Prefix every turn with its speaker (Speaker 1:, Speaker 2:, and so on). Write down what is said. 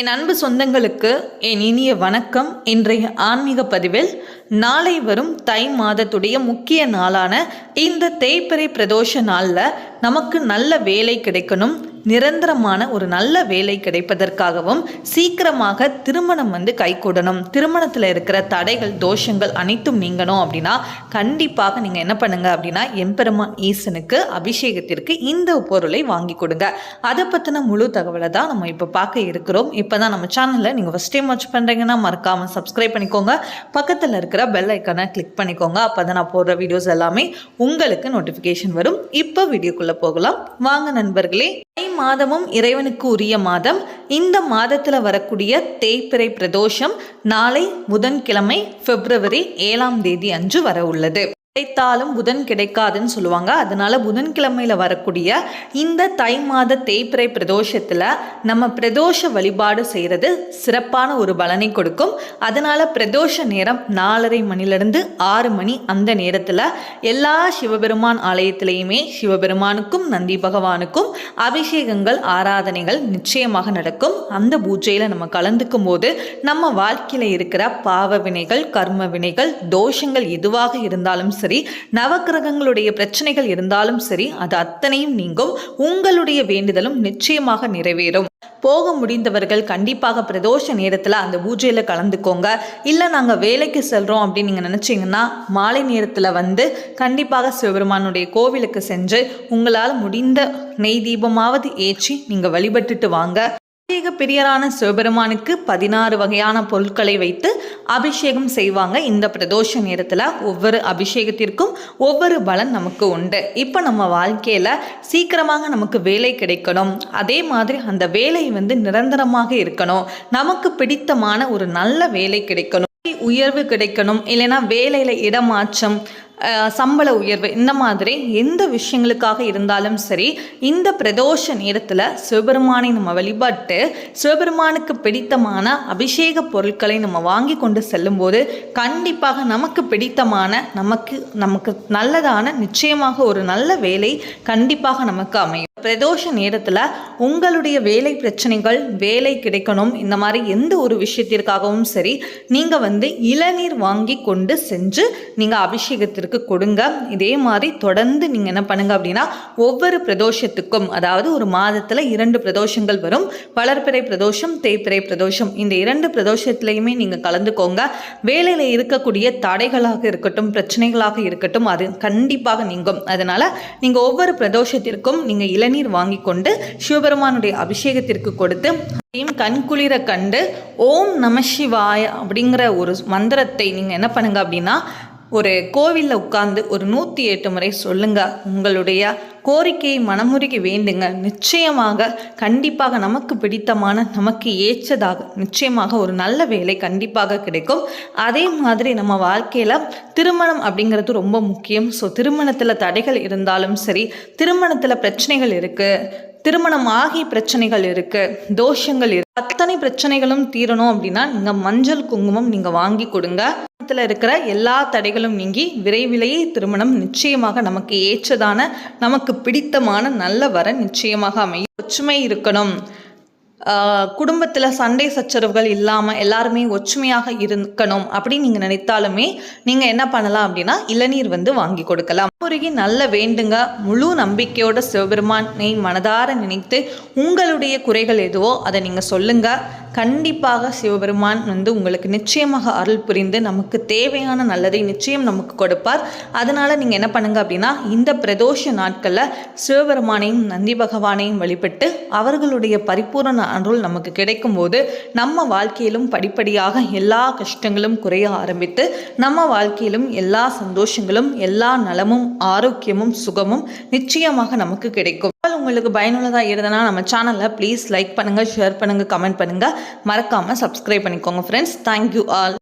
Speaker 1: என் அன்பு சொந்தங்களுக்கு என் இனிய வணக்கம். இன்றைய ஆன்மீக பதிவில் நாளை வரும் தை மாதத்துடைய முக்கிய நாளான இந்த தேய்பிறை பிரதோஷ நாளில் நமக்கு நல்ல வேலை கிடைக்கணும். நிரந்தரமான ஒரு நல்ல வேலை கிடைப்பதற்காகவும் சீக்கிரமாக திருமணம் வந்து கைகூடணும். திருமணத்தில் இருக்கிற தடைகள் தோஷங்கள் அனைத்தும் நீங்கணும் அப்படின்னா கண்டிப்பாக நீங்கள் என்ன பண்ணுங்க அப்படின்னா எம்பெருமான் ஈசனுக்கு அபிஷேகத்திற்கு இந்த பொருளை வாங்கி கொடுங்க. அதை பற்றின முழு தகவலை தான் நம்ம இப்போ பார்க்க இருக்கிறோம். இப்போ தான் நம்ம சேனலில் நீங்கள் ஃபஸ்ட் டைம் வாட்ச் பண்ணுறீங்கன்னா மறக்காமல் சப்ஸ்கிரைப் பண்ணிக்கோங்க. பக்கத்தில் இருக்கிற பெல் ஐக்கனை கிளிக் பண்ணிக்கோங்க. அப்போ தான் நான் போடுற வீடியோஸ் எல்லாமே உங்களுக்கு நோட்டிஃபிகேஷன் வரும். இப்போ வீடியோக்குள்ளே போகலாம். வாங்க நண்பர்களே மாதமும் இறைவனுக்கு உரிய மாதம். இந்த மாதத்தில் வரக்கூடிய தேய்பிறை பிரதோஷம் நாளை புதன்கிழமை பிப்ரவரி ஏழாம் தேதி அன்று வர உள்ளது. கிடைத்தாலும் புதன் கிடைக்காதுன்னு சொல்லுவாங்க. அதனால புதன்கிழமையில் வரக்கூடிய இந்த தை மாத தேய்பிறை பிரதோஷத்தில் நம்ம பிரதோஷ வழிபாடு செய்கிறது சிறப்பான ஒரு பலனை கொடுக்கும். அதனால பிரதோஷ நேரம் நாலரை மணிலிருந்து ஆறு மணி அந்த நேரத்தில் எல்லா சிவபெருமான் ஆலயத்திலையுமே சிவபெருமானுக்கும் நந்தி பகவானுக்கும் அபிஷேகங்கள் ஆராதனைகள் நிச்சயமாக நடக்கும். அந்த பூஜையில் நம்ம கலந்துக்கும் போது நம்ம வாழ்க்கையில் இருக்கிற பாவ வினைகள் கர்ம வினைகள் தோஷங்கள் எதுவாக இருந்தாலும் சரி நவக்கிரகங்களுடைய பிரச்சனைகள் இருந்தாலும் சரி அது அத்தனையும் நீங்கும். உங்களுடைய வேண்டுதலும் நிச்சயமாக நிறைவேறும். போக முடிந்தவர்கள் கண்டிப்பாக பிரதோஷ நேரத்தில் அந்த பூஜையில் கலந்துக்கோங்க. இல்லை நாங்கள் வேலைக்கு செல்கிறோம் அப்படின்னு நீங்கள் நினச்சிங்கன்னா மாலை நேரத்தில் வந்து கண்டிப்பாக சிவபெருமானுடைய கோவிலுக்கு சென்று உங்களால் முடிந்த நெய் தீபமாவது ஏற்றி நீங்கள் வழிபட்டுட்டு வாங்க. அபிஷேக பிரியரான சிவபெருமானுக்கு பதினாறு வகையான பொருட்களை வைத்து அபிஷேகம் செய்வாங்க. இந்த பிரதோஷ நேரத்தில் ஒவ்வொரு அபிஷேகத்திற்கும் ஒவ்வொரு பலன் நமக்கு உண்டு. இப்போ நம்ம வாழ்க்கையில் சீக்கிரமாக நமக்கு வேலை கிடைக்கணும். அதே மாதிரி அந்த வேலை வந்து நிரந்தரமாக இருக்கணும். நமக்கு பிடித்தமான ஒரு நல்ல வேலை கிடைக்கணும். உயர்வு கிடைக்கணும். இல்லைன்னா வேலையில் இடமாற்றம் சம்பள உயர்வு இந்த மாதிரி எந்த விஷயங்களுக்காக இருந்தாலும் சரி இந்த பிரதோஷ நேரத்தில் சிவபெருமானை நம்ம வழிபட்டு சிவபெருமானுக்கு பிடித்தமான அபிஷேக பொருட்களை நம்ம வாங்கி கொண்டு செல்லும்போது கண்டிப்பாக நமக்கு பிடித்தமான நமக்கு நமக்கு நல்லதான நிச்சயமாக ஒரு நல்ல வேலை கண்டிப்பாக நமக்கு அமையும். பிரதோஷ நேரத்தில் உங்களுடைய வேலை பிரச்சனைகள் வேலை கிடைக்கணும் இந்த மாதிரி எந்த ஒரு விஷயத்திற்காகவும் சரி நீங்கள் வந்து இளநீர் வாங்கி கொண்டு செஞ்சு நீங்கள் அபிஷேகத்திற்கு கொடுங்க. இதே மாதிரி தொடர்ந்து நீங்கள் என்ன பண்ணுங்க அப்படின்னா ஒவ்வொரு பிரதோஷத்துக்கும் அதாவது ஒரு மாதத்தில் இரண்டு பிரதோஷங்கள் வரும். வளர்பிறை பிரதோஷம் தேய்பிறை பிரதோஷம் இந்த இரண்டு பிரதோஷத்துலையுமே நீங்கள் கலந்துக்கோங்க. வேலையில் இருக்கக்கூடிய தடைகளாக இருக்கட்டும் பிரச்சனைகளாக இருக்கட்டும் அது கண்டிப்பாக நீங்கும். அதனால் நீங்கள் ஒவ்வொரு பிரதோஷத்திற்கும் நீங்கள் இளநீர் வாங்கி கொண்டு சிவபெருமானுடைய அபிஷேகத்திற்கு கொடுத்து அதையும் கண்குளிர கண்டு ஓம் நம சிவாய அப்படிங்கிற ஒரு மந்திரத்தை நீங்கள் என்ன பண்ணுங்க அப்படின்னா ஒரு கோவிலில் உட்கார்ந்து ஒரு நூற்றி எட்டு முறை சொல்லுங்க. உங்களுடைய கோரிக்கையை மனமுருகி வேண்டுங்க. நிச்சயமாக கண்டிப்பாக நமக்கு பிடித்தமான நமக்கு ஏற்றதாக நிச்சயமாக ஒரு நல்ல வேலை கண்டிப்பாக கிடைக்கும். அதே மாதிரி நம்ம வாழ்க்கையில் திருமணம் அப்படிங்கிறது ரொம்ப முக்கியம். ஸோ திருமணத்தில் தடைகள் இருந்தாலும் சரி திருமணத்தில் பிரச்சனைகள் இருக்குது திருமணம் ஆகி பிரச்சனைகள் இருக்குது தோஷங்கள் இருக்கு. அத்தனை பிரச்சனைகளும் தீரணும் அப்படின்னா நீங்கள் மஞ்சள் குங்குமம் நீங்கள் வாங்கி கொடுங்க. திருமணத்துல இருக்கிற எல்லா தடைகளும் நீங்கி விரைவிலேயே திருமணம் நிச்சயமாக நமக்கு ஏற்றதான நமக்கு பிடித்தமான நல்ல வர நிச்சயமாக அமையும். ஒற்றுமை இருக்கணும். குடும்பத்தில் சண்டை சச்சரவுகள் இல்லாமல் எல்லாருமே ஒற்றுமையாக இருக்கணும் அப்படின்னு நீங்கள் நினைத்தாலுமே நீங்கள் என்ன பண்ணலாம் அப்படின்னா இளநீர் வந்து வாங்கி கொடுக்கலாம். முருகி நல்ல வேண்டுங்க முழு நம்பிக்கையோட சிவபெருமானை மனதார நினைத்து உங்களுடைய குறைகள் எதுவோ அதை நீங்கள் சொல்லுங்கள் கண்டிப்பாக சிவபெருமான் வந்து உங்களுக்கு நிச்சயமாக அருள் புரிந்து நமக்கு தேவையான நல்லதை நிச்சயம் நமக்கு கொடுப்பார். அதனால் நீங்கள் என்ன பண்ணுங்க அப்படின்னா இந்த பிரதோஷ நாட்களில் சிவபெருமானையும் நந்தி பகவானையும் வழிபட்டு அவர்களுடைய பரிபூரண அருள் நமக்கு கிடைக்கும் போது நம்ம வாழ்க்கையிலும் படிப்படியாக எல்லா கஷ்டங்களும் குறைய ஆரம்பித்து நம்ம வாழ்க்கையிலும் எல்லா சந்தோஷங்களும் எல்லா நலமும் ஆரோக்கியமும் சுகமும் நிச்சயமாக நமக்கு கிடைக்கும். உங்களுக்கு பயனுள்ளதாக இருந்ததுன்னா நம்ம சேனலை ப்ளீஸ் லைக் பண்ணுங்கள் ஷேர் பண்ணுங்கள் கமெண்ட் பண்ணுங்கள் மறக்காமல் சப்ஸ்கிரைப் பண்ணிக்கோங்க ஃப்ரெண்ட்ஸ் தேங்க்யூ ஆல்